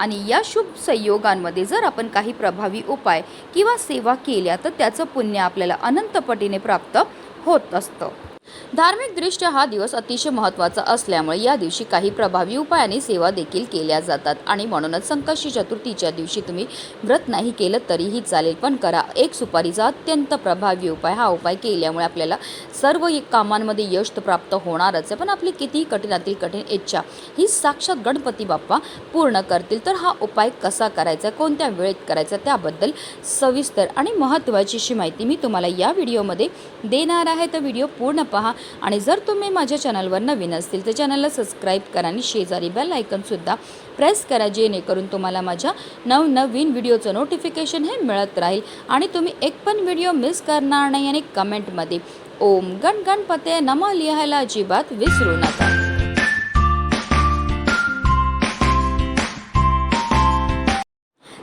आणि या शुभ संयोगांमध्ये जर आपण काही प्रभावी उपाय किंवा सेवा केल्या तर त्याचं पुण्य आपल्याला अनंतपटीने प्राप्त होत असतं. धार्मिकदृष्ट्या हा दिवस अतिशय महत्त्वाचा असल्यामुळे या दिवशी काही प्रभावी उपाय आणि सेवा देखील केल्या जातात. आणि म्हणूनच संकष्टी चतुर्थीच्या दिवशी तुम्ही व्रत नाही केलं तरीही चालेल पण करा. एक सुपारीचा अत्यंत प्रभावी उपाय. हा उपाय केल्यामुळे आपल्याला सर्व कामांमध्ये यश प्राप्त होणारच आहे. पण आपली कितीही कठीणातील कठीण इच्छा ही साक्षात गणपती बाप्पा पूर्ण करतील तर हा उपाय कसा करायचा कोणत्या वेळेत करायचा त्याबद्दल सविस्तर आणि महत्त्वाची अशी माहिती मी तुम्हाला या व्हिडिओमध्ये देणार आहे. तर व्हिडिओ पूर्ण पहा. आणि जर तुम्ही माझ्या चॅनलवर नवीन असतील तर चॅनलला सबस्क्राईब करा आणि शेजारी बेल आयकनसुद्धा प्रेस करा जेणेकरून तुम्हाला माझ्या नवनवीन व्हिडिओचं नोटिफिकेशन हे मिळत राहील. आणि तुम्ही एक पण व्हिडिओ मिस करणार नाही आणि कमेंटमध्ये ओम गण गणपते नम लिहायला अजिबात विसरू नका.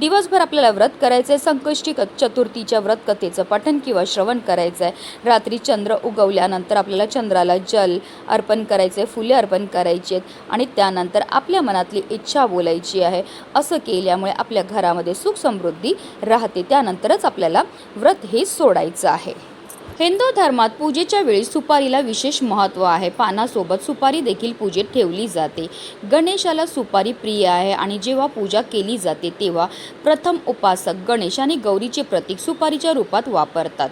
दिवसभर आपल्याला व्रत करायचं आहे संकष्टी क चतुर्थीच्या व्रत कथेचं पठन किंवा श्रवण करायचं आहे रात्री चंद्र उगवल्यानंतर आपल्याला चंद्राला जल अर्पण करायचं आहे फुले अर्पण करायची आहेत आणि त्यानंतर आपल्या मनातली इच्छा बोलायची आहे. असं केल्यामुळे आपल्या घरामध्ये सुख समृद्धी राहते त्यानंतरच आपल्याला व्रत हे सोडायचं आहे. हिंदू धर्मात पूजेच्या वेळी सुपारीला विशेष महत्त्व आहे. पानासोबत सुपारी देखील पूजेत ठेवली जाते. गणेशाला सुपारी प्रिय आहे आणि जेव्हा पूजा केली जाते तेव्हा प्रथम उपासक गणेश आणि गौरीचे प्रतीक सुपारीच्या रूपात वापरतात.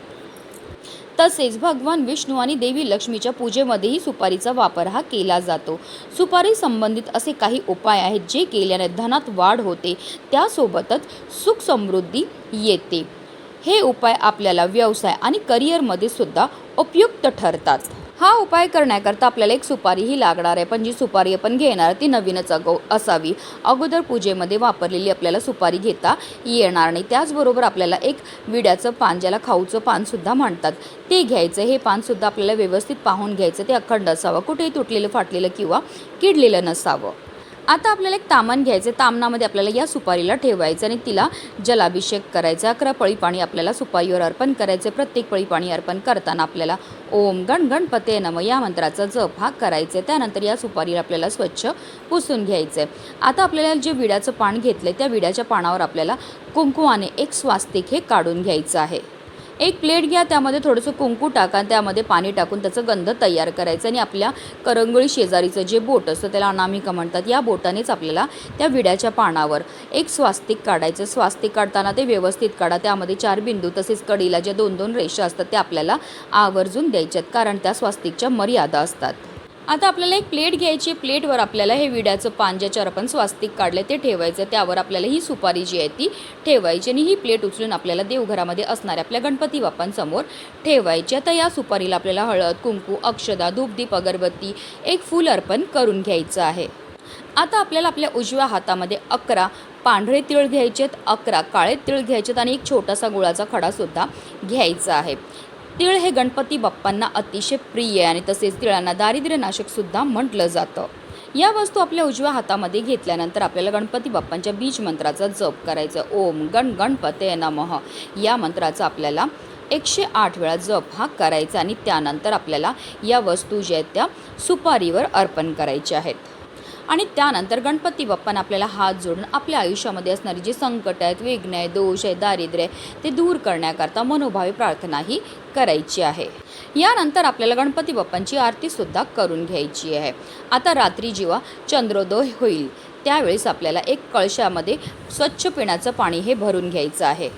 तसेच भगवान विष्णू आणि देवी लक्ष्मीच्या पूजेमध्येही सुपारीचा वापर हा केला जातो. सुपारी संबंधित असे काही उपाय आहेत जे केल्याने धनात वाढ होते. त्यासोबतच सुख समृद्धी येते. हे उपाय आपल्याला व्यवसाय आणि करिअरमध्ये सुद्धा उपयुक्त ठरतात. हा उपाय करण्याकरता आपल्याला एक सुपारीही लागणार आहे. पण जी सुपारी आपण घेणार ती नवीनच अगो असावी. अगोदर पूजेमध्ये वापरलेली आपल्याला सुपारी घेता येणार नाही. त्याचबरोबर आपल्याला एक विड्याचं पान ज्याला खाऊचं पानसुद्धा म्हणतात ते घ्यायचं. हे पानसुद्धा आपल्याला व्यवस्थित पाहून घ्यायचं. ते अखंड असावं. कुठेही तुटलेलं फाटलेलं किंवा किडलेलं नसावं. आता आपल्याला एक तामण घ्यायचं तामणामध्ये आपल्याला या सुपारीला ठेवायचं आणि तिला जलाभिषेक करायचा. अकरा पळी पाणी आपल्याला सुपारीवर अर्पण करायचे प्रत्येक पळी पाणी अर्पण करताना आपल्याला ओम गण गणपते नम या मंत्राचा जप हा करायचा आहे. त्यानंतर या सुपारीला आपल्याला स्वच्छ पुसून घ्यायचं आहे. आता आपल्याला जे विड्याचं पान घेतलं आहे त्या विड्याच्या पानावर आपल्याला कुंकुवाने एक स्वास्तिक हे काढून घ्यायचं आहे. एक प्लेट घ्या त्यामध्ये थोडंसं कुंकू टाका त्यामध्ये पाणी टाकून त्याचं गंध तयार करायचं आणि आपल्या करंगळी शेजारीचं जे बोट असतं त्याला अनामिका म्हणतात या बोटानेच आपल्याला त्या विड्याच्या पानावर एक स्वास्तिक काढायचं. स्वास्तिक काढताना ते व्यवस्थित काढा त्यामध्ये चार बिंदू तसेच कडीला ज्या दोन दोन रेषा असतात त्या आपल्याला आवर्जून द्यायच्यात कारण त्या स्वास्तिकच्या मर्यादा असतात. आता आपल्याला एक प्लेट घ्यायची प्लेटवर आपल्याला हे विड्याचं पान ज्याच्यावर आपण स्वास्तिक काढले ते ठेवायचं. त्यावर आपल्याला ही सुपारी जी आहे ती ठेवायची आणि ही प्लेट उचलून आपल्याला देवघरामध्ये असणाऱ्या आपल्या गणपती बाप्पांसमोर ठेवायची. आता या सुपारीला आपल्याला हळद कुंकू अक्षदा धूपदीप अगरबत्ती एक फूल अर्पण करून घ्यायचं आहे. आता आपल्याला आपल्या उजव्या हातामध्ये अकरा पांढरे तिळ घ्यायचेत अकरा काळे तिळ घ्यायचेत आणि एक छोटासा गुळाचा खडासुद्धा घ्यायचा आहे. तिळ हे गणपती बाप्पांना अतिशय प्रिय आहे आणि तसेच तिळांना दारिद्र्यनाशकसुद्धा म्हटलं जातं. या वस्तू आपल्या उजव्या हातामध्ये घेतल्यानंतर आपल्याला गणपती बाप्पांच्या बीज मंत्राचा जप करायचा. ओम गण गणपते नमः. या मंत्राचा आपल्याला एकशे आठ वेळा जप हा करायचा आणि त्यानंतर आपल्याला या वस्तू ज्या आहेत त्या सुपारीवर अर्पण करायच्या आहेत. आणि त्यानंतर गणपती बाप्पानं आपल्याला हात जोडून आपल्या आयुष्यामध्ये असणारी जी संकट आहेत विघ्न आहे दोष आहे दारिद्र्य ते दूर करण्याकरता मनोभावी प्रार्थनाही करायची आहे. यानंतर आपल्याला गणपती बाप्पांची आरतीसुद्धा करून घ्यायची आहे. आता रात्री जेव्हा चंद्रोदय होईल त्यावेळेस आपल्याला एक कळशामध्ये स्वच्छ पिण्याचं पाणी हे भरून घ्यायचं आहे.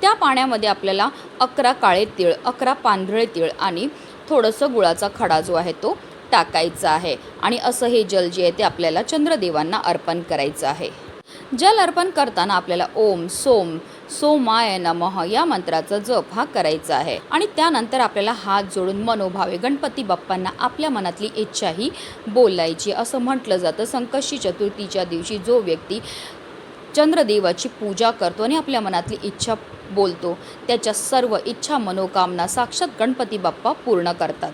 त्या पाण्यामध्ये आपल्याला अकरा काळे तीळ अकरा पांढरे तीळ आणि थोडंसं गुळाचा खडा जो आहे तो टाकायचं आहे आणि असं हे जल जे आहे ते आपल्याला चंद्रदेवांना अर्पण करायचं आहे. जल अर्पण करताना आपल्याला ओम सोम सोमाय नमः या मंत्राचा जप हा करायचा आहे. आणि त्यानंतर आपल्याला हात जोडून मनोभावे गणपती बाप्पांना आपल्या मनातली इच्छाही बोलायची. असं म्हटलं जातं. संकष्टी चतुर्थीच्या दिवशी जो व्यक्ती चंद्रदेवाची पूजा करतो आणि आपल्या मनातली इच्छा बोलतो त्याच्या सर्व इच्छा मनोकामना साक्षात गणपती बाप्पा पूर्ण करतात.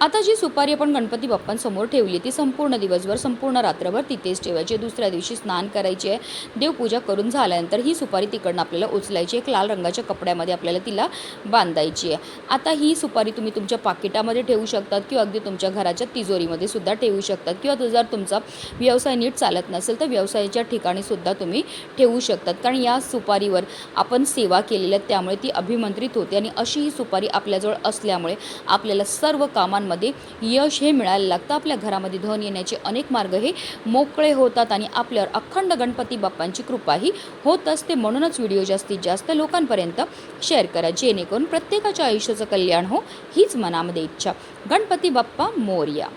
आता जी सुपारी आपण गणपती बाप्पांसमोर ठेवली ती संपूर्ण दिवसभर संपूर्ण रात्रभर तिथेच ठेवायची दुसऱ्या दिवशी स्नान करायची आहे. देवपूजा करून झाल्यानंतर ही सुपारी तिकडनं आपल्याला उचलायची एक लाल रंगाच्या कपड्यामध्ये आपल्याला तिला बांधायची आहे. आता ही सुपारी तुम्ही तुमच्या पाकिटामध्ये ठेवू शकतात किंवा अगदी तुमच्या घराच्या तिजोरीमध्ये सुद्धा ठेवू शकतात. किंवा तो जर तुमचा व्यवसाय नीट चालत नसेल तर व्यवसायाच्या ठिकाणी सुद्धा तुम्ही ठेवू शकतात. कारण या सुपारीवर आपण सेवा केलेल्या त्यामुळे ती अभिमंत्रित होते आणि अशी ही सुपारी आपल्याजवळ असल्यामुळे आपल्याला सर्व कामां कामांमध्ये यश हे मिळायला लागतं. आपल्या घरामध्ये धन येण्याचे अनेक मार्ग हे मोकळे होतात आणि आपल्यावर अखंड गणपती बाप्पांची कृपाही होत असते. म्हणूनच व्हिडिओ जास्तीत जास्त लोकांपर्यंत शेअर करा. जेणेकरून प्रत्येकाच्या आयुष्याचं कल्याण हो हीच मनामध्ये इच्छा. गणपती बाप्पा मोर्या.